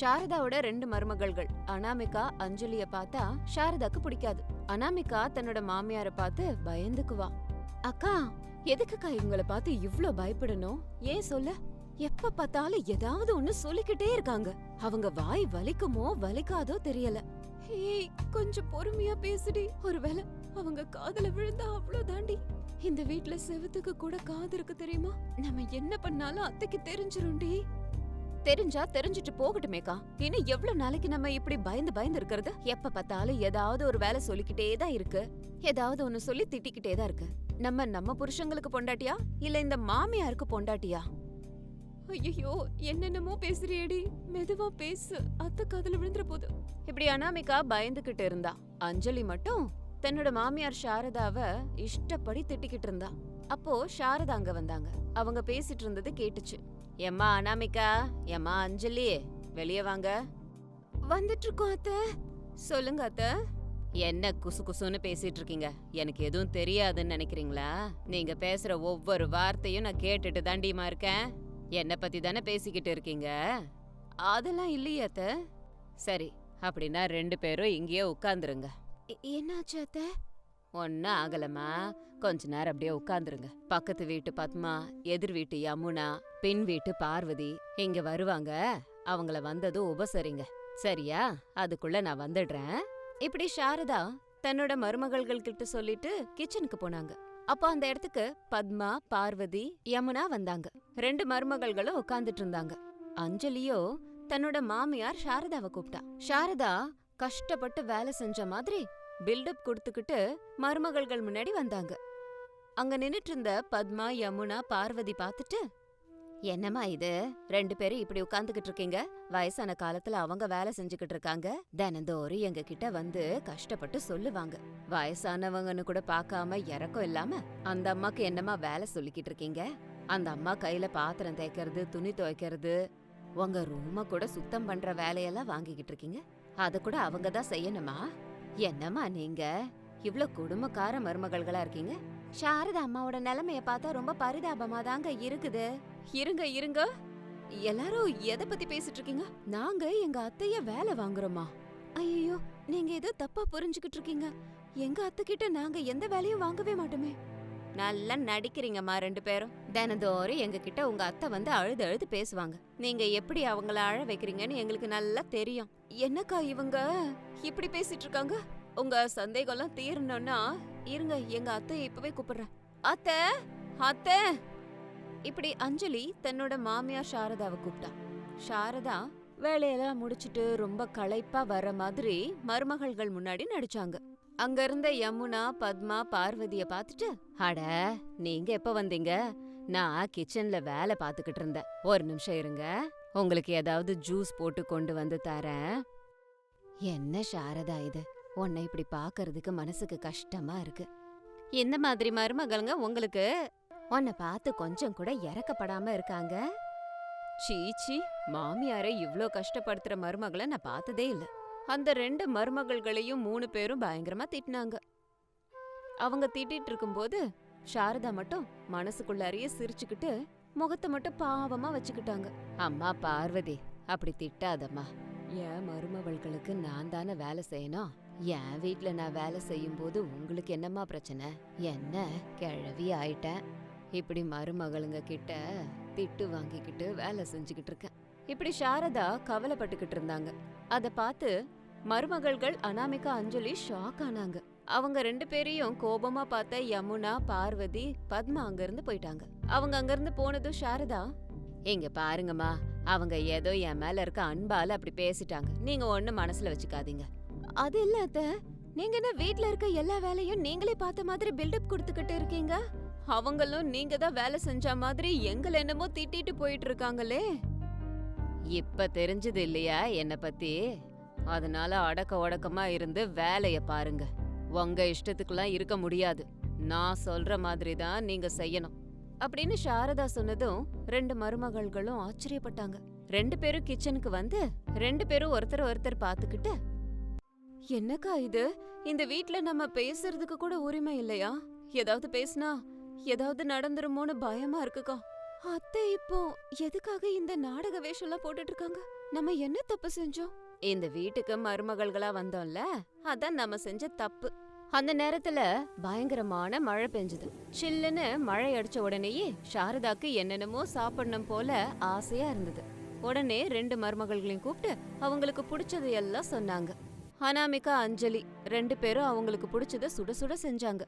சாரதாவோட ரெண்டு மருமகள்கள் அனாமிகா அஞ்சலிய பார்த்தா சாரதாக்கு பிடிக்காது. அனாமிகா தன்னோட மாமியார பார்த்து பயந்துக்குவா. அக்கா எதுக்குக்கா இவங்கள பார்த்து இவ்ளோ பயப்படணும்? ஏன் சொல்ல? எப்ப பார்த்தாலும் ஏதாவது ஒண்ணு சொல்லிக்கிட்டே இருக்காங்க. அவங்க வாய் வலிக்குமோ வலிக்காதோ தெரியல. ஏய் கொஞ்சம் பொறுமையா பேசுடி. ஒருவேளை அவங்க காதுல விழுந்தா அவ்ளோ தாண்டி இந்த வீட்ல செவத்துக்கு கூட காது இருக்கு தெரியுமா? நம்ம என்ன பண்ணாலும் அத்தைக்கு தெரிஞ்சிரும்டி. தெரிஞ்சா தெரிஞ்சிட்டு போகட்டுமேக்கா. இன்னும் எவ்வளவு நாளைக்கு நம்ம இப்படி பயந்து பயந்து இருக்கிறது? எப்ப பார்த்தாலும் ஏதாவது ஒரு வேலை சொல்லிக்கிட்டே தான் இருக்கு. ஏதாவது ஒண்ணு சொல்லி திட்டிக்கிட்டே தான் இருக்கு. நம்ம நம்ம புருஷங்களுக்கு பொண்டாட்டியா? இல்ல இந்த மாமியாருக்கு பொண்டாட்டியா? ஐயோ என்னென்னமோ பேசுறியேடி. மெதுவா பேசு. அத்தை காதுல விழுந்துற போது. இப்படி அனாமிகா பயந்துகிட்டு இருந்தா. அஞ்சலி மட்டும் தன்னோட மாமியார் சாரதாவ இஷ்டப்படி திட்டிக்கிட்டு இருந்தா. அப்போ சாரதா அங்க வந்தாங்க. அவங்க பேசிட்டு இருந்தது கேட்டுச்சு. எம்மா அனாமிகா? எம்மா அஞ்சலி? வெளிய வாங்க. வந்துட்டு இருக்கோம் அத்த. சொல்லுங்க அத்த. என்ன குசு குசுன்னு பேசிட்டு இருக்கீங்க எனக்கு எதுவும் தெரியாதுன்னு நினைக்கிறீங்களா? நீங்க பேசுற ஒவ்வொரு வார்த்தையும் நான் கேட்டுட்டு தாண்டியமா இருக்கேன். என்ன பத்தி தானே பேசிக்கிட்டு இருக்கீங்க? அதெல்லாம் இல்லையே அத்த. சரி அப்படின்னா ரெண்டு பேரும் இங்கேயே உட்காந்துருங்க என்னாச்சு அத்த? ஒன்றும் ஆகலம்மா. கொஞ்ச நேரம் அப்படியே உட்காந்துருங்க பக்கத்து வீட்டு பத்மா எதிர் வீட்டு யமுனா பின் வீட்டு பார்வதி இங்க வருவாங்க. அவங்கள வந்ததும் உபசரிங்க. சரியா? அதுக்குள்ள நான் வந்துடுறேன். இப்படி சாரதா தன்னோட மருமகள்கள் கிட்ட சொல்லிட்டு கிச்சனுக்கு போனாங்க. அப்போ அந்த இடத்துக்கு பத்மா பார்வதி யமுனா வந்தாங்க. ரெண்டு மருமகள்களும் உட்காந்துட்டு இருந்தாங்க. அஞ்சலியோ தன்னோட மாமியார் சாரதாவை கூப்பிட்டா. சாரதா கஷ்டப்பட்டு வேலை செஞ்ச மாதிரி பில்டப் கொடுத்துக்கிட்டு மருமகள்கள் முன்னாடி வந்தாங்க. அங்க நின்னுட்டு இருந்த பத்மா யமுனா பார்வதி பார்த்துட்டு என்னம்மா இது? ரெண்டு பேரும் இப்படி உட்காந்துகிட்டு இருக்கீங்க? வயசான காலத்துல அவங்க வேலை செஞ்சுக்கிட்டு இருக்காங்க. தினந்தோறும் எங்க கிட்ட வந்து கஷ்டப்பட்டு சொல்லுவாங்க. வயசானவங்கன்னு கூட பார்க்காம இறக்கம் இல்லாம அந்த அம்மாக்கு என்னம்மா வேலை சொல்லிக்கிட்டு இருக்கீங்க? அந்த அம்மா கையில பாத்திரம் தேய்க்கிறது துணி துவைக்கிறது உங்க ரூமை கூட சுத்தம் பண்ற வேலையெல்லாம் வாங்கிக்கிட்டு இருக்கீங்க. அத கூட அவங்க தான் செய்யணுமா? என்னம்மா நீங்க? இவ்ளோ குடும்பக்கார மருமகள்களா இருக்கீங்க. சாரதா அம்மாவோட நிலைமைய பார்த்தா ரொம்ப பரிதாபமா தாங்க இருக்குது. இருங்க இருங்க. எல்லாரும் எதை பத்தி பேசிட்டு இருக்கீங்க? நாங்க எங்க அத்தைய வேலை வாங்குறோமா? ஐயோ நீங்க ஏதோ தப்பா புரிஞ்சுகிட்டு இருக்கீங்க. எங்க அத்தை கிட்ட நாங்க எந்த வேலையும் வாங்கவே மாட்டோமே. நல்லா நடிக்கிறீங்கம்மா ரெண்டு பேரும். தினந்தோறும் எங்ககிட்ட உங்க அத்தை வந்து அழுது அழுது பேசுவாங்க. நீங்க எப்படி அவங்கள அழ வைக்கிறீங்கன்னு எங்களுக்கு நல்லா தெரியும். என்னக்கா இவங்க? இப்படி பேசிட்டு இருக்காங்க உங்க சந்தேகம்லாம் தீரணும்னா இருங்க எங்க அத்தை இப்பவே கூப்பிடுறேன். அத்தை அத்தை. இப்படி அஞ்சலி தன்னோட மாமியார் சாரதாவை கூப்பிட்டா. சாரதா வேலையெல்லாம் முடிச்சிட்டு ரொம்ப களைப்பா வர மாதிரி மருமகள்கள் முன்னாடி நடிச்சாங்க. அங்க இருந்த யமுனா பத்மா பார்வதிய பார்த்துட்டு அட நீங்க எப்ப வந்தீங்க? நான் கிச்சன்ல வேலை பார்த்துக்கிட்டு இருந்தேன். ஒரு நிமிஷம் இருங்க. உங்களுக்கு ஏதாவது ஜூஸ் போட்டு கொண்டு வந்து தரேன். என்ன சாரதா இது? உன்னை இப்படி பாக்குறதுக்கு மனசுக்கு கஷ்டமா இருக்கு. இந்த மாதிரி மருமகளுங்க உங்களுக்கு? உன்னை பார்த்து கொஞ்சம் கூட இறக்கப்படாம இருக்காங்க. சீச்சி மாமியாரை இவ்ளோ கஷ்டப்படுத்துற மருமகளை நான் பார்த்ததே இல்ல. அந்த ரெண்டு மருமகள்களையும் மூணு பேரும் பயங்கரமா திட்டினாங்க. அவங்க திட்டிட்டு இருக்கும்போது சாரதா மட்டும் மனசுக்குள்ளாரையே சிரிச்சுக்கிட்டு முகத்தை மட்டும் பாவமா வச்சுக்கிட்டாங்க. அம்மா பார்வதி அப்படி திட்டாதம்மா. என் மருமவள்களுக்கு நான் தானே வேலை செய்யணும். என் வீட்ல நான் வேலை செய்யும் போது உங்களுக்கு என்னம்மா பிரச்சனை? என்ன? கிழவி ஆயிட்டேன். இப்படி மருமகளுங்க கிட்ட திட்டு வாங்கிக்கிட்டு வேலை செஞ்சுக்கிட்டு இருக்கேன். இப்படி சாரதா கவலைப்பட்டுக்கிட்டு இருந்தாங்க. அதை பார்த்து மருமகள்கள் அனாமிகா அஞ்சலி ஷாக் ஆனாங்க. அவங்க ரெண்டு பேரையும் கோபமா பார்த்த யமுனா பார்வதி பத்மா அங்க இருந்து போயிட்டாங்க. அவங்க அங்க இருந்து போனதும் சாரதா இங்க பாருங்கம்மா அவங்க ஏதோ என் மேல இருக்க அன்பால அப்படி பேசிட்டாங்க. நீங்க ஒண்ணு மனசுல வச்சுக்காதீங்க. அது இல்ல அத்த. நீங்க என்ன வீட்ல இருக்க எல்லா வேலையும் நீங்களே பார்த்த மாதிரி பில்டப் கொடுத்துக்கிட்டு இருக்கீங்க? அவங்களும் நீங்க தான் வேலை செஞ்ச மாதிரி எங்களை என்னமோ திட்டிட்டு போயிட்டு இருக்காங்களே. இப்ப தெரிஞ்சது இல்லையா என்ன பத்தி? அதனால அடக்க ஒடக்கமா இருந்து வேலைய பாருங்க. உங்க இஷ்டத்துக்குலாம் இருக்க முடியாது. நான் சொல்ற மாதிரி தான் நீங்க செய்யணும். அப்படின்னு சாரதா சொன்னதும் ரெண்டு மருமகள்களும் ஆச்சரியப்பட்டாங்க. ரெண்டு பேரும் கிச்சனுக்கு வந்து ரெண்டு பேரும் ஒருத்தர் ஒருத்தர் பாத்துக்கிட்டு என்னக்கா இது? இந்த வீட்ல நம்ம பேசுறதுக்கு கூட உரிமை இல்லையா? ஏதாவது பேசினா ஏதாவது நடந்துருமோன்னு பயமா இருக்குக்கா. அத்தை இப்போ எதுக்காக இந்த நாடக வேஷம்லாம் போட்டுட்டு இருக்காங்க? நம்ம என்ன தப்பு செஞ்சோம்? இந்த வீட்டுக்கு மருமகள்களா வந்தோம்ல அதான் நம்ம செஞ்ச தப்பு. அந்த நேரத்துல பயங்கரமான மழை பெஞ்சுது. சில்லுன்னு மழை அடிச்ச உடனேயே சாரதாக்கு என்னென்னமோ சாப்பிடணும் போல ஆசையா இருந்தது. உடனே ரெண்டு மருமகள்களையும் கூப்பிட்டு அவங்களுக்கு பிடிச்சது எல்லாம் சொன்னாங்க. அனாமிகா அஞ்சலி ரெண்டு பேரும் அவங்களுக்கு பிடிச்சத சுட சுட செஞ்சாங்க.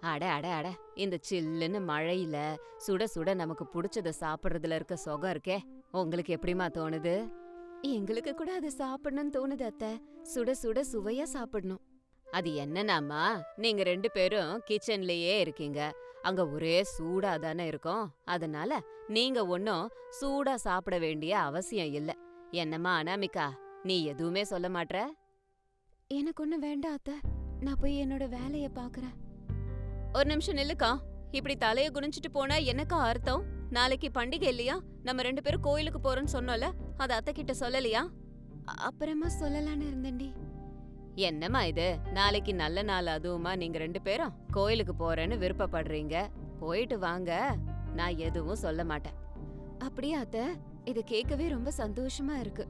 அட அட அட இந்த சில்லுன்னு மழையில சுட சுட நமக்கு பிடிச்சத சாப்பிடுறதுல இருக்க சொகம் இருக்கே உங்களுக்கு எப்படிமா தோணுது? எங்களுக்கு கூட அது சாப்பிடணும்னு தோணுது அத்தை. சுட சுட சுவையா சாப்பிடணும். அது என்னன்னாமா நீங்க ரெண்டு பேரும் கிச்சன்லயே இருக்கீங்க. அங்க ஒரே சூடா தானே இருக்கும். அதனால நீங்க ஒன்னும் சூடா சாப்பிட வேண்டிய அவசியம் இல்ல. என்னம்மா அனாமிகா நீ எதுவுமே சொல்ல மாட்ற? எனக்கு ஒண்ணு வேண்டாம் அத்தை. நான் போய் என்னோட வேலைய பாக்குறேன் ஒரு நிமிஷம் நில்லுக்கா. இப்படி தலைய குனிஞ்சிட்டு போனா என்னக்கா அர்த்தம்? நாளைக்கு பண்டிகை இல்லையா? நம்ம ரெண்டு பேரும் கோயிலுக்கு போறோம்னு சொன்னோம்ல அது அத்தை கிட்ட சொல்லலையா? அப்புறமா சொல்லலான்னு இருந்தேன்டி. என்னம்மா இது? நாளைக்கு நல்ல நாள் அதுவுமா? நீங்க ரெண்டு பேரும் கோயிலுக்கு போறேன்னு விருப்பப்படுறீங்க. போயிட்டு வாங்க. நான் எதுவும் சொல்ல மாட்டேன். அப்படியே அத்த? இது கேட்கவே ரொம்ப சந்தோஷமா இருக்கு.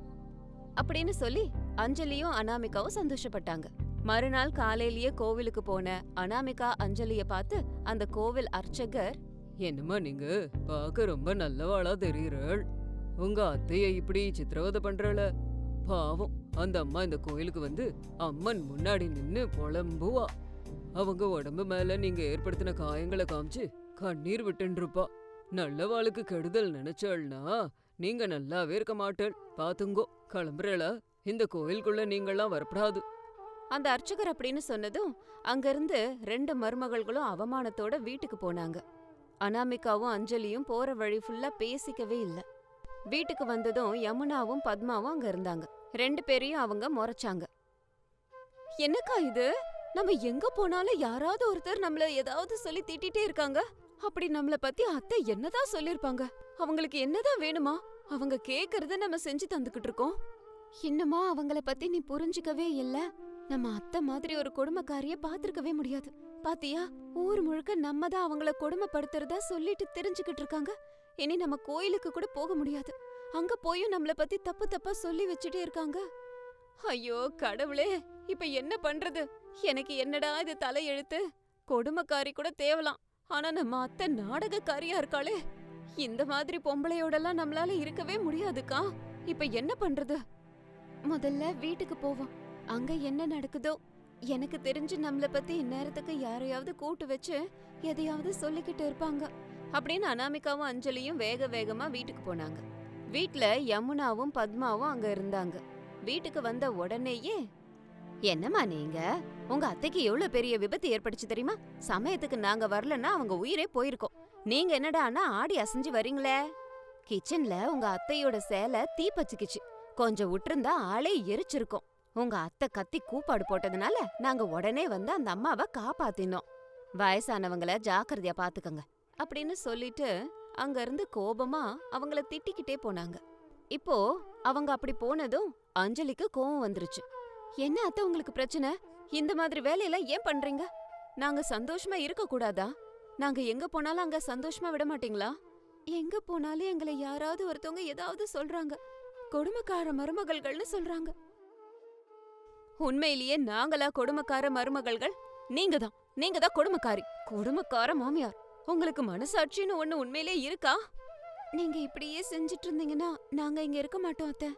அப்படின்னு சொல்லி அஞ்சலியும் அனாமிகாவும் சந்தோஷப்பட்டாங்க. மறுநாள் காலையிலேயே கோவிலுக்கு போன அனாமிகா அஞ்சலிய பார்த்து அந்த கோவில் அர்ச்சகர் என்னம்மா நீங்க? பார்க்க ரொம்ப நல்லவாளா தெரியுறாள் உங்க அத்தைய இப்படி சித்திரவதை பண்றாள. பாவம் அந்த அம்மா இந்த கோயிலுக்கு வந்து அம்மன் முன்னாடி நின்னு புலம்புவா. அவங்க உடம்பு மேல நீங்க ஏற்படுத்தின காயங்களை காமிச்சு கண்ணீர் விட்டுருப்பா நல்லவாளுக்கு கெடுதல் நினைச்சாள்னா நீங்க நல்லாவே இருக்க மாட்டேள். பாத்துங்கோ கிளம்புறல இந்த கோயிலுக்குள்ள நீங்கெல்லாம் வரப்படாது. அந்த அர்ச்சகர் அப்படின்னு சொன்னதும் அங்கிருந்து ரெண்டு மருமகள்களும் அவமானத்தோட வீட்டுக்கு போனாங்க. அனாமிகாவும் அஞ்சலியும் போற வழி ஃபுல்லா பேசிக்கவே இல்ல. வீட்டுக்கு வந்ததும் யமுனாவும் பத்மாவும் அங்க இருந்தாங்க. ரெண்டு பேரையும் அவங்க முறைச்சாங்க. என்னக்கா இது? நம்ம எங்க போனாலும் யாராவது ஒருத்தர் நம்மள ஏதாவது சொல்லி திட்டிட்டே இருக்காங்க. அப்படி நம்மள பத்தி அத்தை என்னதான் சொல்லிருப்பாங்க? அவங்களுக்கு என்னதான் வேணுமா? அவங்க கேக்குறத நம்ம செஞ்சு தந்துகிட்டு இருக்கோம். இன்னுமா அவங்கள பத்தி நீ புரிஞ்சுக்கவே இல்ல? நம்ம அத்தை மாதிரி ஒரு கொடுமைக்காரிய பாத்திருக்கவே முடியாது. பாத்தியா? ஊர் முழுக்க நம்ம தான் அவங்கள கொடுமைப்படுத்துறதா சொல்லிட்டு தெரிஞ்சுக்கிட்டு இருக்காங்க. இனி நம்ம கோயிலுக்கு கூட போக முடியாது. அங்க போயும் நம்மள பத்தி தப்பு தப்பா சொல்லி வச்சுட்டே இருக்காங்க. ஐயோ கடவுளே இப்ப என்ன பண்றது? எனக்கு என்னடா இது தலையெழுத்து கொடுமைக்காரி கூட தேவலாம். ஆனா நம்ம அத்தை நாடகக்காரியா இருக்காளே. இந்த மாதிரி பொம்பளையோடலாம் நம்மளால இருக்கவே முடியாதுக்கா. இப்ப என்ன பண்றது? முதல்ல வீட்டுக்கு போவோம். அங்க என்ன நடக்குதோ எனக்கு தெரிஞ்சு நம்மள பத்தி இந்நேரத்துக்கு யாரையாவது கூட்டு வச்சு எதையாவது சொல்லிக்கிட்டு இருப்பாங்க. அப்படின்னு அனாமிகாவும் அஞ்சலியும் வேக வேகமா வீட்டுக்கு போனாங்க. வீட்ல யமுனாவும் பத்மாவும் அங்க இருந்தாங்க. வீட்டுக்கு வந்த உடனேயே என்னம்மா நீங்க? உங்க அத்தைக்கு எவ்வளவு பெரிய விபத்து ஏற்பட்டுச்சு தெரியுமா? சமயத்துக்கு நாங்க வரலன்னா அவங்க உயிரே போயிருக்கோம். நீங்க என்னடானா ஆடி அசைஞ்சு வரீங்களே? கிச்சன்ல உங்க அத்தையோட சேலை தீ கொஞ்சம் விட்டுருந்தா ஆளே எரிச்சிருக்கும். உங்க அத்தை கத்தி கூப்பாடு போட்டதுனால நாங்க உடனே வந்து அந்த அம்மாவை காப்பாத்தினோம். வயசானவங்கள ஜாக்கிரதையா பாத்துக்கங்க அப்படின்னு சொல்லிட்டு அங்க இருந்து கோபமா அவங்கள திட்டிக்கிட்டே போனாங்க. இப்போ அவங்க அப்படி போனதும் அஞ்சலிக்கு கோவம் வந்துருச்சு. என்ன அத்தை உங்களுக்கு பிரச்சனை? இந்த மாதிரி வேலையெல்லாம் ஏன் பண்றீங்க? நாங்க சந்தோஷமா இருக்க கூடாதா? நாங்க எங்க போனாலும் அங்க சந்தோஷமா விட மாட்டீங்களா? எங்க போனாலும் எங்களை யாராவது ஒருத்தவங்க ஏதாவது சொல்றாங்க. கொடுமைக்கார மருமகள்கள்னு சொல்றாங்க. உண்மையிலேயே நாங்களா கொடுமைக்கார மருமகள்கள்? நீங்க தான் நீங்க தான் கொடுமைக்காரி. கொடுமைக்கார மாமியார். உங்களுக்கு மனசாட்சின்னு ஒண்ணு உண்மையிலே இருக்கா? நீங்க இப்படியே செஞ்சுட்டு இருந்தீங்கன்னா நாங்க இங்க இருக்க மாட்டோம் அத்தை.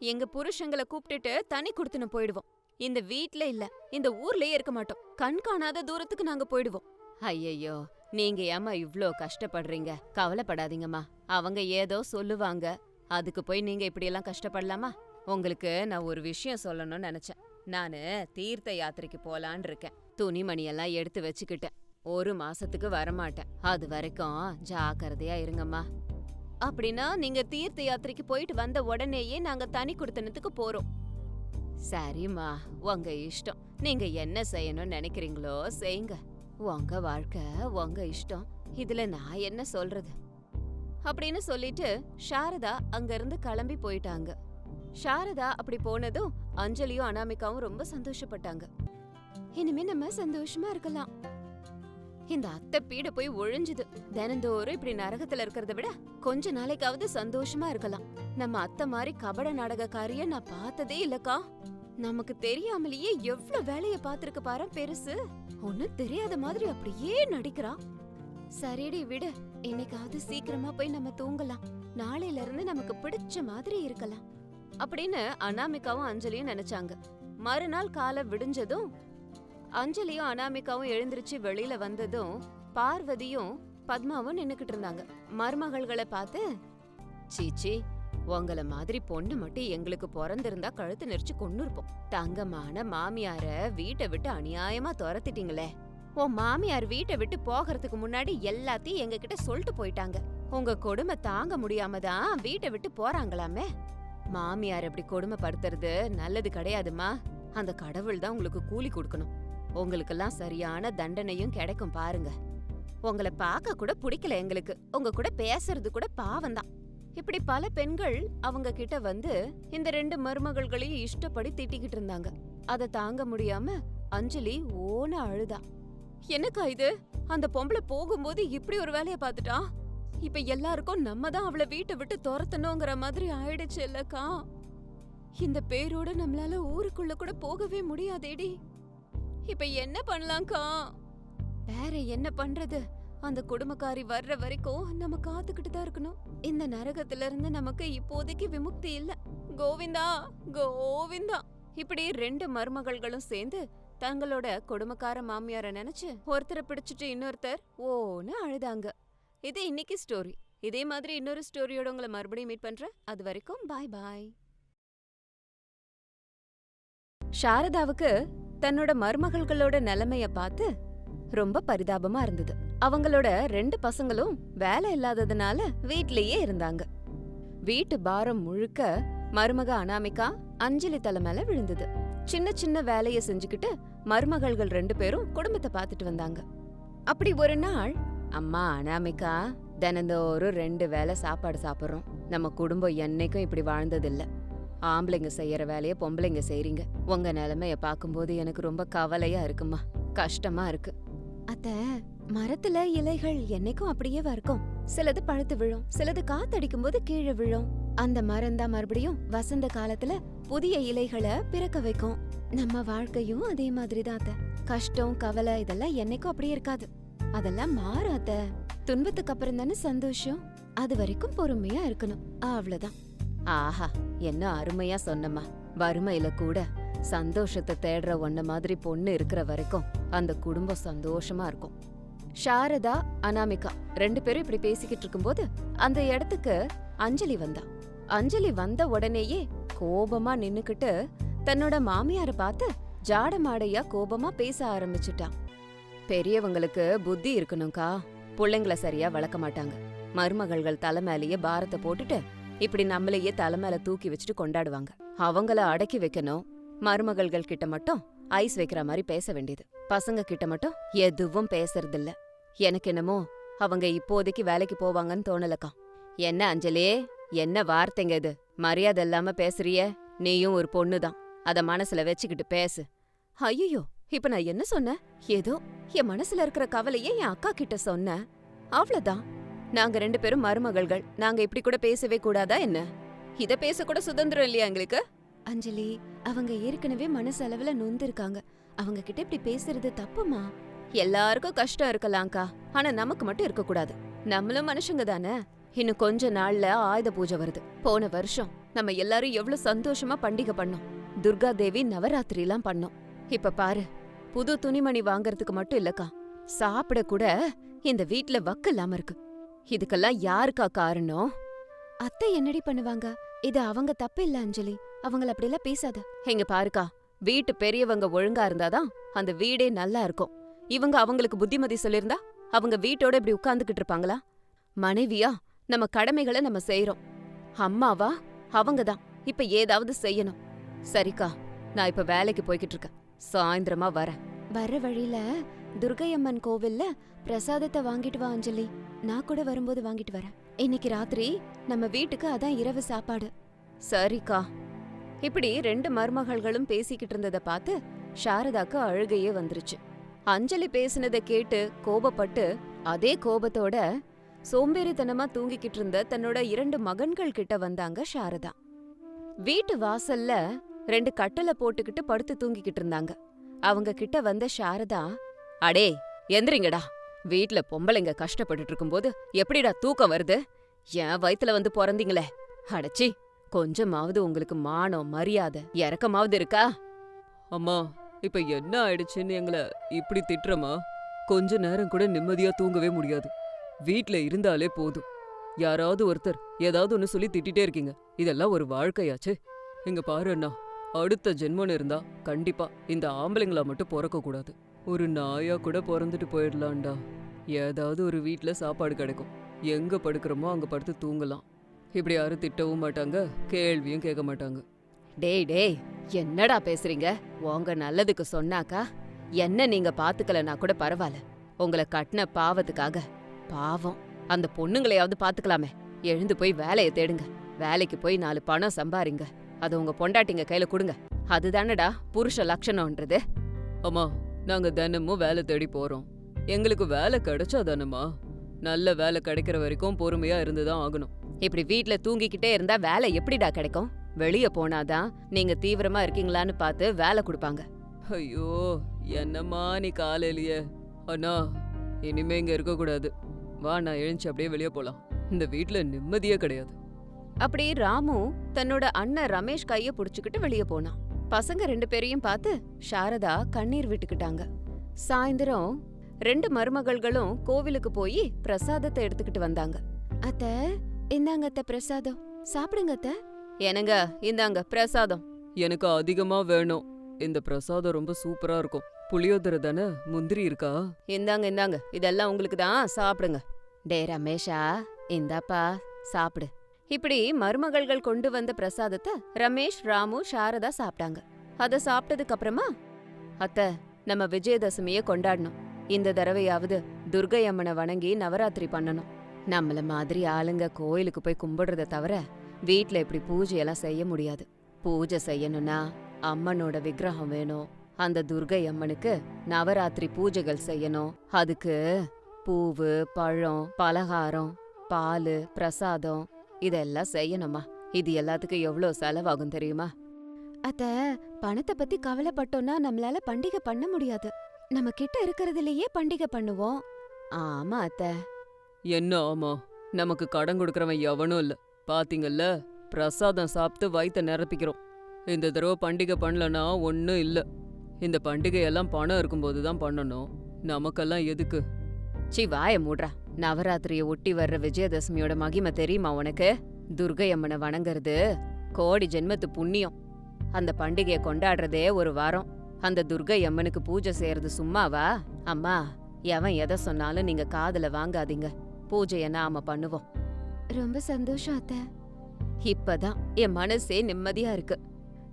எங்க புருஷங்களை கூப்பிட்டுட்டு தனி கொடுத்துன போயிடுவோம். இந்த வீட்ல இல்ல இந்த ஊர்லயே இருக்க மாட்டோம். கண் காணாத தூரத்துக்கு நாங்க போயிடுவோம். ஐயையோ நீங்க ஏமா இவ்ளோ கஷ்டப்படுறீங்க? கவலைப்படாதீங்கம்மா. அவங்க ஏதோ சொல்லுவாங்க. அதுக்கு போய் நீங்க இப்படி எல்லாம் கஷ்டப்படலாமா? உங்களுக்கு நான் ஒரு விஷயம் சொல்லணும்னு நினைச்சேன். நானு தீர்த்த யாத்திரைக்கு போலான் இருக்கேன். துணிமணியெல்லாம் எடுத்து வச்சுக்கிட்டேன். ஒரு மாசத்துக்கு வரமாட்டேன். அது வரைக்கும் ஜாக்கிரதையா இருங்கம்மா. அப்படின்னா நீங்க தீர்த்த யாத்திரைக்கு போயிட்டு வந்த உடனேயே நாங்க தனி குடுத்தனத்துக்கு போறோம். சரிம்மா உங்க இஷ்டம். நீங்க என்ன செய்யணும்னு நினைக்கிறீங்களோ செய்யுங்க. உங்க வாழ்க்கை உங்க இஷ்டம். இதுல நான் என்ன சொல்றது? அப்படின்னு சொல்லிட்டு சாரதா அங்க இருந்து கிளம்பி போயிட்டாங்க. சாரதா அப்படி போனதும் அஞ்சலியும் அனாமிகாவும் ரொம்ப சந்தோஷப்பட்டாங்க. இனிமே நம்ம சந்தோஷமா இருக்கலாம். இந்த அத்தை பீட போய் ஒழிஞ்சுது. தினந்தோறும் இப்படி நரகத்துல இருக்கிறத விட கொஞ்ச நாளைக்காவது சந்தோஷமா இருக்கலாம். நம்ம அத்தை மாதிரி கபட நாடகக்காரிய நான் பார்த்ததே இல்லக்கா. நமக்கு தெரியாமலேயே எவ்ளோ வேலைய பாத்திருக்க பாரு பெருசு. ஒண்ணும் தெரியாத மாதிரி அப்படியே நடிக்கிறா. சரிடி விடு. இன்னைக்காவது சீக்கிரமா போய் நம்ம தூங்கலாம். நாளையில இருந்து நமக்கு பிடிச்ச மாதிரி இருக்கலாம். அப்படின்னு அனாமிகாவும் அஞ்சலியும் நினைச்சாங்க. மறுநாள் காலை விடிஞ்சதும் அஞ்சலியும் அனாமிகாவும் எழுந்திருச்சு வெளியில வந்ததும் பார்வதியும் பத்மாவும் நின்னுக்கிட்டு இருந்தாங்க. மருமகள்களை பார்த்து சீச்சி உங்கள மாதிரி பொண்ணு மட்டும் எங்களுக்கு பிறந்திருந்தா கழுத்து நெரிச்சு கொண்டு இருப்போம் தங்கமான மாமியார வீட்டை விட்டு அநியாயமா துரத்திட்டீங்களே. உன் மாமியார் வீட்டை விட்டு போகிறதுக்கு முன்னாடி எல்லாத்தையும் எங்ககிட்ட சொல்லிட்டு போயிட்டாங்க. உங்க கொடுமை தாங்க முடியாம தான் வீட்டை விட்டு போறாங்களாமே? மாமியார் அப்படி கொடுமைப்படுத்துறது நல்லது கிடையாதுமா அந்த கடவுள் தான் உங்களுக்கு கூலி கொடுக்கணும். உங்களுக்கெல்லாம் சரியான தண்டனையும் கிடைக்கும் பாருங்க. உங்களை பார்க்க கூட பிடிக்கல எங்களுக்கு. உங்க கூட பேசுறது கூட பாவம் தான். இப்படி பல பெண்கள் அவங்க கிட்ட வந்து இந்த ரெண்டு மருமகள்களையும் இஷ்டப்படி திட்டிக்கிட்டு இருந்தாங்க. அதை தாங்க முடியாம அஞ்சலி ஓன அழுதா. என்னக்கா இது? அந்த பொம்பளை போகும்போது இப்படி ஒரு வேலைய பார்த்துட்டான் இப்ப எல்லாருக்கும் நம்ம தான் அவளை வீட்டை விட்டு துரத்தணுங்கிற மாதிரி ஆயிடுச்சு இல்லக்கா. இந்த பேரோட நம்மளால ஊருக்குள்ள கூட போகவே முடியாதேடி. இப்ப என்ன பண்ணலாம்க்கா? வேற என்ன பண்றது? அந்த குடும்பக்காரி வர்ற வரைக்கும் நம்ம காத்துக்கிட்டு தான் இருக்கணும். இந்த நரகத்துல இருந்து நமக்கு இப்போதைக்கு விமுக்தி இல்ல. கோவிந்தா கோவிந்தா. இப்படி ரெண்டு மருமகள்களும் சேர்ந்து தங்களோட கொடுமக்கார மாமியார நினைச்சு ஒருத்தரை பிடிச்சிட்டு இன்னொருத்தர் ஓன்னு அழுதாங்க. இது இன்னைக்கு ஸ்டோரி இதே மாதிரி இன்னொரு ஸ்டோரியோட உங்களை மறுபடியும் மீட் பண்றேன். அது வரைக்கும் பாய் பாய் சாரதாவுக்கு தன்னோட மருமகள்களோட நிலைமைய பார்த்து ரொம்ப பரிதாபமா இருந்தது. அவங்களோட ரெண்டு பசங்களும் வேலை இல்லாததுனால வீட்லயே இருந்தாங்க. வீட்டு பாரம் முழுக்க மருமக அனாமிகா அஞ்சலி தலை மேல விழுந்தது. சின்ன சின்ன வேலையை செஞ்சுக்கிட்டு மருமகள்கள் ரெண்டு பேரும் குடும்பத்தை பார்த்துட்டு வந்தாங்க. அப்படி ஒரு நாள் அம்மா அனாமிகா தினந்தோறும் ரெண்டு வேளை சாப்பாடு சாப்பிடுறோம். நம்ம குடும்பம் என்னைக்கும் இப்படி வாழ்ந்ததில்ல. ஆம்பளைங்க செய்யற வேலைய பொம்பளைங்க செய்றீங்க. உங்க நிலைமைய பார்க்கும்போது எனக்கு ரொம்ப கவலையா இருக்குமா கஷ்டமா இருக்கு. அத்த மரத்துல இலைகள் என்னைக்கும் அப்படியே வறுக்கும். சிலது பழுத்து விழும். சிலது காத்தடிக்கும் போது கீழே விழும். அந்த மரம் தான் மறுபடியும் வசந்த காலத்துல புதிய இலைகளை பிறக்க வைக்கும். நம்ம வாழ்க்கையும் அதே மாதிரி தான் அத்த. கஷ்டம் கவலை இதெல்லாம் என்னைக்கும் அப்படியே இருக்காது. அதெல்லாம் மாறாத. துன்பத்துக்கு அப்புறம் தானே சந்தோஷம்? அது வரைக்கும் பொறுமையா இருக்கணும். அவ்வளவுதான். ஆஹா என்ன அருமையா சொன்னம்மா. வறுமையில கூட சந்தோஷத்தை தேடுற ஒன்ன மாதிரி பொண்ணு இருக்கிற வரைக்கும் அந்த குடும்பம் சந்தோஷமா இருக்கும். சாரதா அனாமிகா ரெண்டு பேரும் இப்படி பேசிக்கிட்டு இருக்கும்போது அந்த இடத்துக்கு அஞ்சலி வந்தா. அஞ்சலி வந்த உடனேயே கோபமா நின்னுக்கிட்டு தன்னோட மாமியார பார்த்து ஜாடமாடையா கோபமா பேச ஆரம்பிச்சுட்டான் பெரியவங்களுக்கு புத்தி இருக்கணும்க்கா. புள்ளைங்கள சரியா வளர்க்க மாட்டாங்க. மருமகள்கள் தலை மேலேயே பாரத்தை போட்டுட்டு இப்படி நம்மளையே தலை மேல தூக்கி வச்சுட்டு கொண்டாடுவாங்க. அவங்கள அடக்கி வைக்கணும். மருமகள்கள் கிட்ட மட்டும் ஐஸ் வைக்கிற மாதிரி பேச வேண்டியது. பசங்க கிட்ட மட்டும் எதுவும் பேசுறதில்ல. எனக்கு என்னமோ அவங்க இப்போதைக்கு வேலைக்கு போவாங்கன்னு தோணலக்கா. என்ன அஞ்சலே? என்ன வார்த்தைங்க இது? மரியாதை இல்லாம பேசுறிய? நீயும் ஒரு பொண்ணுதான். அத மனசுல வச்சுக்கிட்டு பேசு. ஐயோ இப்ப நான் என்ன சொன்னேன்? ஏதோ என் மனசுல இருக்கிற கவலையே என் அக்கா கிட்ட சொன்னேன். அவ்வளவுதான். நாங்க ரெண்டு பேரும் மருமகள்கள். நாங்க இப்படி கூட பேசவே கூடாதா என்ன? இத பேச கூட சுதந்திரம் இல்லையா எங்களுக்கு? அஞ்சலி அவங்க ஏற்கனவே மனசளவுல நொந்திருக்காங்க. அவங்க கிட்ட இப்படி பேசுறது தப்புமா? எல்லாருக்கும் கஷ்டம் இருக்கலாம்க்கா. ஆனா நமக்கு மட்டும் இருக்க கூடாது. நம்மளும் மனுஷங்க தானே. இன்னும் கொஞ்ச நாள்ல ஆயுத பூஜை வருது. போன வருஷம் நம்ம எல்லாரும் எவ்வளவு சந்தோஷமா பண்டிகை பண்ணோம். துர்கா தேவி நவராத்திரி எல்லாம் பண்ணோம். இப்ப பாரு புது துணிமணி வாங்கறதுக்கு மட்டும் இல்லக்கா. சாப்பிட கூட இந்த வீட்ல வக்கு இல்லாம இருக்கு. இதுக்கெல்லாம் யாருக்கா காரணம்? அத்தை என்னடி பண்ணுவாங்க? இது அவங்க தப்பு இல்ல அஞ்சலி. அவங்கள அப்படிலாம் பேசாத. எங்க பாருக்கா வீட்டு பெரியவங்க ஒழுங்கா இருந்தாதான் அந்த வீடே நல்லா இருக்கும். இவங்க அவங்களுக்கு புத்திமதி சொல்லிருந்தா அவங்க வீட்டோட இப்படி உட்கார்ந்துகிட்டு இருப்பாங்களா? மனைவியா நம்ம கடமைகளை நம்ம செய்யறோம் அம்மாவா அவங்க தான். இப்ப ஏதாவது செய்யணும். சரிக்கா நான் இப்ப வேலைக்கு போய்கிட்டு இருக்கேன். சாயந்தரமா வரேன். வர வழியில துர்கையம்மன் கோவில்ல பிரசாதத்தை வாங்கிட்டு வா அஞ்சலி. நான் கூட வரும்போது வாங்கிட்டு வரேன். இன்னைக்கு ராத்திரி நம்ம வீட்டுக்கு அதான் இரவு சாப்பாடு. சரிக்கா. இப்படி ரெண்டு மருமகள்களும் பேசிக்கிட்டு இருந்தத பார்த்து சாரதாக்கு அழுகையே வந்துருச்சு. அஞ்சலி பேசினதை கேட்டு கோபப்பட்டு அதே கோபத்தோட சோம்பேறித்தனமா தூங்கிக்கிட்டு இருந்த தன்னோட இரண்டு மகன்கள் கிட்ட வந்தாங்க சாரதா. வீட்டு வாசல்ல ரெண்டு கட்டல போட்டுக்கிட்டு படுத்து தூங்கிக்கிட்டு இருந்தாங்க. அவங்க கிட்ட வந்த சாரதா அடே எந்திரிங்கடா. வீட்ல பொம்பளைங்க கஷ்டப்பட்டுட்டு இருக்கும்போது எப்படிடா தூக்கம் வருது? என் வயித்துல வந்து பிறந்தீங்களே. அடச்சி கொஞ்சமாவது உங்களுக்கு மானம் மரியாதை இறக்கமாவது இருக்கா? அம்மா இப்ப என்ன ஆயிடுச்சுன்னு எங்களை இப்படி திட்டுறமா கொஞ்ச நேரம் கூட நிம்மதியா தூங்கவே முடியாது. வீட்ல இருந்தாலே போதும். யாராவது ஒருத்தர் ஏதாவது ஒன்னு சொல்லி திட்டிட்டே இருக்கீங்க. இதெல்லாம் ஒரு வாழ்க்கையாச்சு. இங்க பாரு அண்ணா. அடுத்த ஜென்மன் இருந்தா கண்டிப்பா இந்த ஆம்பளைங்களா மட்டும் பிறக்க கூடாது. ஒரு நாயா கூட பிறந்துட்டு போயிடலாம்டா. ஏதாவது ஒரு வீட்டில் சாப்பாடு கிடைக்கும். எங்க படுக்கிறோமோ அங்க படுத்து தூங்கலாம். இப்படி யாரும் திட்டவும் மாட்டாங்க கேள்வியும் கேட்க மாட்டாங்க. டேய் டேய் என்னடா பேசுறீங்க? உங்க நல்லதுக்கு சொன்னாக்கா என்ன நீங்க பாத்துக்கலனா கூட பரவாயில்ல. உங்களை கட்டின பாவத்துக்காக. பாவம். அந்த பொண்ணுங்களையாவது பாத்துக்கலாமே. எழுந்து போய் வேலையை தேடுங்க. வேலைக்கு போய் நாலு பணம் சம்பாரிங்க. அது உங்க பொண்டாட்டிங்க கையில கொடுங்க. அதுதானடா புருஷ லட்சணம்ன்றது. அம்மா நாங்க தினமும் வேலை தேடி போறோம். எங்களுக்கு வேலை கிடைச்சா தானம்மா? நல்ல வேலை கிடைக்கிற வரைக்கும் பொறுமையா இருந்துதான் ஆகணும். இப்படி வீட்ல தூங்கிக்கிட்டே இருந்தா வேலை எப்படிடா கிடைக்கும்? வெளிய போனாதான் நீங்க தீவிரமா இருக்கீங்களான்னு பார்த்து வேலை கொடுப்பாங்க. ஐயோ என்னம்மா நீ காலையிலயே? அண்ணா இனிமே இங்க இருக்க கூடாது வா நான் எழுந்துச்சு அப்படியே வெளியே போலாம். இந்த வீட்ல நிம்மதியே கிடையாது. அப்படி ராமு தன்னோட அண்ணன் ரமேஷ் கைய புடிச்சுக்கிட்டு வெளிய போனான். பசங்க ரெண்டு பேரையும் பார்த்து சாரதா கண்ணீர் விட்டுக்கிட்டாங்க. சாயந்தரம் ரெண்டு மருமகள்களும் கோவிலுக்கு போய் பிரசாதத்தை எடுத்துக்கிட்டு வந்தாங்க. அத்த இந்தாங்க அத்த பிரசாதம். சாப்பிடுங்க அத்த. என்னங்க இந்தாங்க பிரசாதம். எனக்கு அதிகமா வேணும். இந்த பிரசாதம் ரொம்ப சூப்பரா இருக்கும். புளியோதரை தானே? முந்திரி இருக்கா? இந்தாங்க இந்தாங்க. இதெல்லாம் உங்களுக்கு தான் சாப்பிடுங்க. டே ரமேஷா இந்தாப்பா. சாப்பிடு. இப்படி மருமகள்கள் கொண்டு வந்த பிரசாதத்தை ரமேஷ் ராமு சாரதா சாப்பிட்டாங்க. அத சாப்பிட்டதுக்கு அப்புறமா அத்த நம்ம விஜயதசமிய கொண்டாடணும். இந்த தடவையாவது துர்கை அம்மனை வணங்கி நவராத்திரி பண்ணணும். நம்மள மாதிரி ஆளுங்க கோயிலுக்கு போய் கும்பிடுறத தவிர வீட்ல இப்படி பூஜையெல்லாம் செய்ய முடியாது. பூஜை செய்யணும்னா அம்மனோட விக்கிரகம் வேணும். அந்த துர்கை அம்மனுக்கு நவராத்திரி பூஜைகள் செய்யணும். அதுக்கு பூவு பழம் பலகாரம் பால் பிரசாதம் இதெல்லாம் செய்யணுமா? இது எல்லாத்துக்கும் எவ்வளோ செலவாகும் தெரியுமா? அத்த பணத்தை பத்தி கவலைப்பட்டோம்னா நம்மளால பண்டிகை பண்ண முடியாது. நம்ம கிட்ட இருக்கிறதுலயே பண்டிகை பண்ணுவோம். ஆமா அத்த. என்ன ஆமா? நமக்கு கடன் கொடுக்கறவன் எவனும் இல்ல. பாத்தீங்கல்ல? பிரசாதம் சாப்பிட்டு வயித்த நிரப்பிக்கிறோம். இந்த தடவை பண்டிகை பண்ணலனா ஒன்றும் இல்ல. இந்த பண்டிகையெல்லாம் பணம் இருக்கும்போது தான் பண்ணணும். நமக்கெல்லாம் எதுக்கு? சி வாய மூடுறா. நவராத்திரிய ஒட்டி வர்ற விஜயதசமியோட மகிமை தெரியுமா உனக்கு? துர்கை அம்மனை வணங்குறது கோடி ஜென்மத்து புண்ணியம். அந்த பண்டிகையை கொண்டாடுறதே ஒரு வாரம். அந்த துர்கை அம்மனுக்கு பூஜை செய்யறது சும்மாவா? அம்மா எவன் எதை சொன்னாலும் நீங்க காதுல வாங்காதீங்க. பூஜைய நாம பண்ணுவோம். ரொம்ப சந்தோஷம் அத்த. இப்பதான் என் மனசே நிம்மதியா இருக்கு.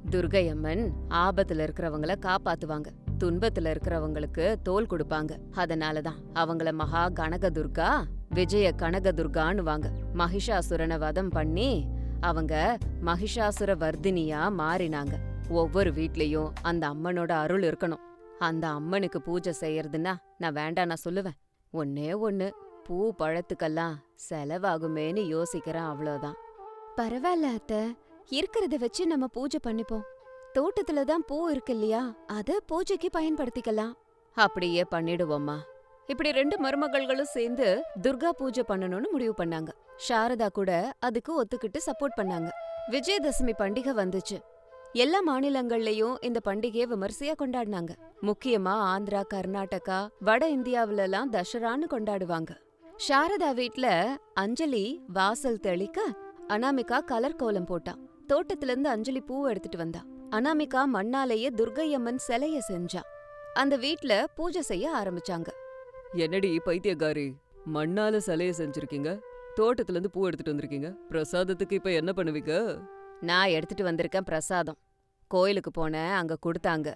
துர்கை அம்மன் ஆபத்துல இருக்கிறவங்கள காப்பாத்துவாங்க. துன்பத்துல இருக்கிறவங்களுக்கு தோல் கொடுப்பாங்க. அதனாலதான் அவங்கள மகா கனக துர்கா விஜய கனக துர்கான்னுவாங்க மகிஷாசுரனை வதம் பண்ணி அவங்க மகிஷாசுர வர்தினியா மாறினாங்க. ஒவ்வொரு வீட்லயும் அந்த அம்மனோட அருள் இருக்கணும். அந்த அம்மனுக்கு பூஜை செய்யறதுன்னா நான் வேண்டாம் நான் சொல்லுவேன். ஒன்னே ஒண்ணு பூ பழத்துக்கெல்லாம் செலவாகுமேன்னு யோசிக்கிறேன் அவ்வளோதான் பரவாயில்ல அத்த. இருக்கிறத வச்சு நம்ம பூஜை பண்ணிப்போம். தோட்டத்துல தான் பூ இருக்கு இல்லையா? அத பூஜைக்கு பயன்படுத்திக்கலாம். அப்படியே பண்ணிடுவோம்மா. இப்படி ரெண்டு மருமகள்களும் சேர்ந்து துர்கா பூஜை பண்ணணும்னு முடிவு பண்ணாங்க. சாரதா கூட அதுக்கு ஒத்துக்கிட்டு சப்போர்ட் பண்ணாங்க. விஜயதசமி பண்டிகை வந்துச்சு. எல்லா மாநிலங்கள்லயும் இந்த பண்டிகையை விமர்சையா கொண்டாடினாங்க. முக்கியமா ஆந்திரா கர்நாடகா வட இந்தியாவுல எல்லாம் தசரான்னு கொண்டாடுவாங்க. சாரதா வீட்ல அஞ்சலி வாசல் தெளிக்க அனாமிகா கலர் கோலம் போட்டான். தோட்டத்துல இருந்து அஞ்சலி பூ எடுத்துட்டு வந்தா. அனாமிகா மண்ணாலேயே துர்கையம்மன் சிலைய செஞ்சா. அந்த வீட்ல பூஜை செய்ய ஆரம்பிச்சாங்க. என்னடி பைத்தியக்காரி? மண்ணால சிலைய செஞ்சிருக்கீங்க? தோட்டத்துல இருந்து பூ எடுத்துட்டு வந்திருக்கீங்க? பிரசாதத்துக்கு இப்ப என்ன பண்ணுவீங்க? நான் எடுத்துட்டு வந்திருக்கேன் பிரசாதம். கோயிலுக்கு போனேன் அங்க கொடுத்தாங்க.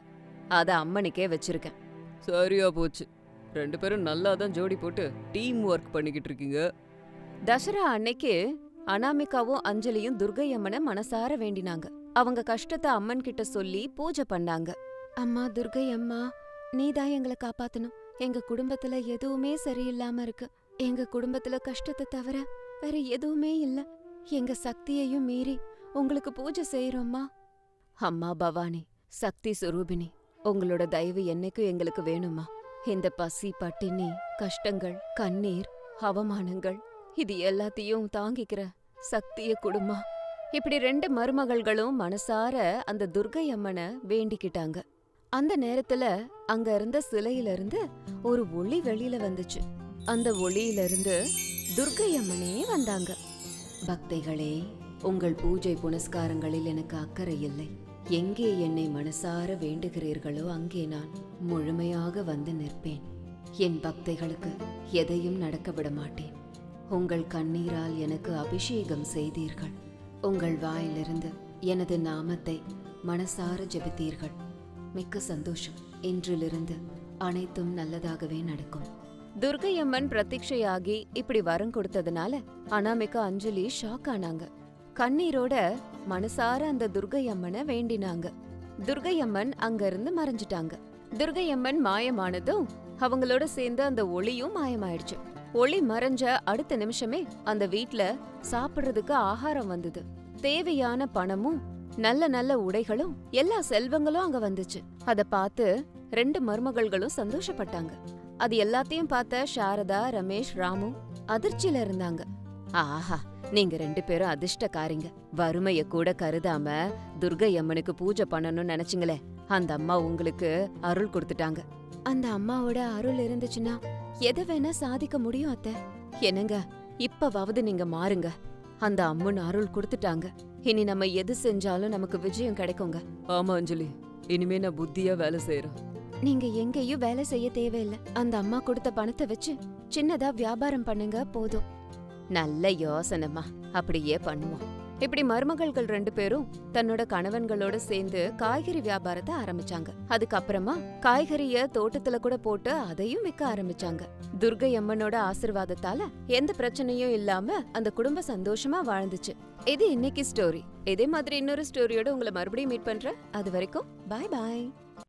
அத அம்மனுக்கே வச்சிருக்கேன். சரியா போச்சு. ரெண்டு பேரும் நல்லா தான் ஜோடி போட்டு டீம் ஒர்க் பண்ணிக்கிட்டு இருக்கீங்க. தசரா அன்னைக்கு அனாமிகாவும் அஞ்சலியும் துர்கை அம்மனை மனசார வேண்டினாங்க. அவங்க கஷ்டத்தை அம்மன் கிட்ட சொல்லி பூஜை பண்ணாங்க. அம்மா துர்கை அம்மா நீதான் எங்களை காப்பாத்தணும். எங்க குடும்பத்துல எதுவுமே சரியில்லாம இருக்கு. எங்க குடும்பத்துல கஷ்டத்தை தவிர வேற எதுவுமே இல்ல. எங்க சக்தியையும் மீறி உங்களுக்கு பூஜை செய்யறோம்மா அம்மா பவானி சக்தி சுரூபினி உங்களோட தயவு என்னைக்கும் எங்களுக்கு வேணுமா இந்த பசி பட்டினி கஷ்டங்கள் கண்ணீர் அவமானங்கள் இது எல்லாத்தையும் தாங்கிக்கிற சக்திய குடுமா இப்படி ரெண்டு மருமகள்களும் மனசார அந்த துர்கை அம்மனை வேண்டிக்கிட்டாங்க. அந்த நேரத்துல அங்க இருந்த சிலையில இருந்து ஒரு ஒளி வெளியில வந்துச்சு. அந்த ஒளியில இருந்து துர்கை அம்மனே வந்தாங்க. பக்தைகளே உங்கள் பூஜை புனஸ்காரங்களில் எனக்கு அக்கறை இல்லை. எங்கே என்னை மனசார வேண்டுகிறீர்களோ அங்கே நான் முழுமையாக வந்து நிற்பேன். என் பக்தைகளுக்கு எதையும் நடக்க விட மாட்டேன். உங்கள் கண்ணீரால் எனக்கு அபிஷேகம் செய்தீர்கள். உங்கள் வாயிலிருந்து எனது நாமத்தை மனசார ஜெபித்தீர்கள். மிக்க சந்தோஷம். இன்றிலிருந்து அனைத்தும் நல்லதாகவே நடக்கும். துர்கையம்மன் பிரத்யட்சையாகி இப்படி வரம் கொடுத்ததுனால அனாமிகா அஞ்சலி ஷாக் ஆனாங்க. கண்ணீரோட மனசார அந்த துர்கையம்மனை வேண்டினாங்க. துர்கையம்மன் அங்க இருந்து மறைஞ்சிட்டாங்க. துர்கையம்மன் மாயமானதும் அவங்களோட சேர்ந்து அந்த ஒளியும் மாயமாயிடுச்சு. ஒளி மறைஞ்ச அடுத்த நிமிஷமே அந்த வீட்ல சாப்பிடுறதுக்கு ஆகாரம் வந்தது. தேவையான பணமும் நல்ல நல்ல உடைகளும் எல்லா செல்வங்களும் அங்க வந்துச்சு. அத பார்த்து ரெண்டு மருமகள்களும் சந்தோஷப்பட்டாங்க. அது எல்லாத்தையும் பார்த்த சாரதா ரமேஷ் ராமு அதிர்ச்சியில இருந்தாங்க. ஆஹா நீங்க ரெண்டு பேரும் அதிர்ஷ்டக்காரிங்க. வறுமைய கூட கருதாம துர்கை அம்மனுக்கு பூஜை பண்ணணும்னு நினைச்சீங்களே. அந்த அம்மா உங்களுக்கு அருள் கொடுத்துட்டாங்க. அந்த அம்மாவோட அருள் இருந்துச்சுன்னா எதை வேணா சாதிக்க முடியும் அத்தை. என்னங்க இப்பவாவது நீங்க மாறுங்க. அந்த அம்மன் அருள் கொடுத்துட்டாங்க. இனி நம்ம எது செஞ்சாலும் நமக்கு விஜயம் கிடைக்குங்க. ஆமா அஞ்சலி. இனிமே நான் புத்தியா வேலை செய்யறேன் நீங்க எங்கேயும் வேலை செய்ய தேவையில்லை. அந்த அம்மா கொடுத்த பணத்தை வச்சு சின்னதா வியாபாரம் பண்ணுங்க போதும். நல்ல யோசனைமா அப்படியே பண்ணுவோம். இப்படி மருமகள்கள் ரெண்டு பேரும் தன்னோட கணவன்களோட சேர்ந்து காய்கறி வியாபாரத்தை ஆரம்பிச்சாங்க. அதுக்கப்புறமா காய்கறிய தோட்டத்துல கூட போட்டு அதையும் விற்க ஆரம்பிச்சாங்க. துர்கை அம்மனோட ஆசிர்வாதத்தால எந்த பிரச்சனையும் இல்லாம அந்த குடும்பம் சந்தோஷமா வாழ்ந்துச்சு. இது இன்னைக்கு ஸ்டோரி இதே மாதிரி இன்னொரு ஸ்டோரியோட உங்களை மறுபடியும் மீட் பண்றேன். அது வரைக்கும் பாய் பாய்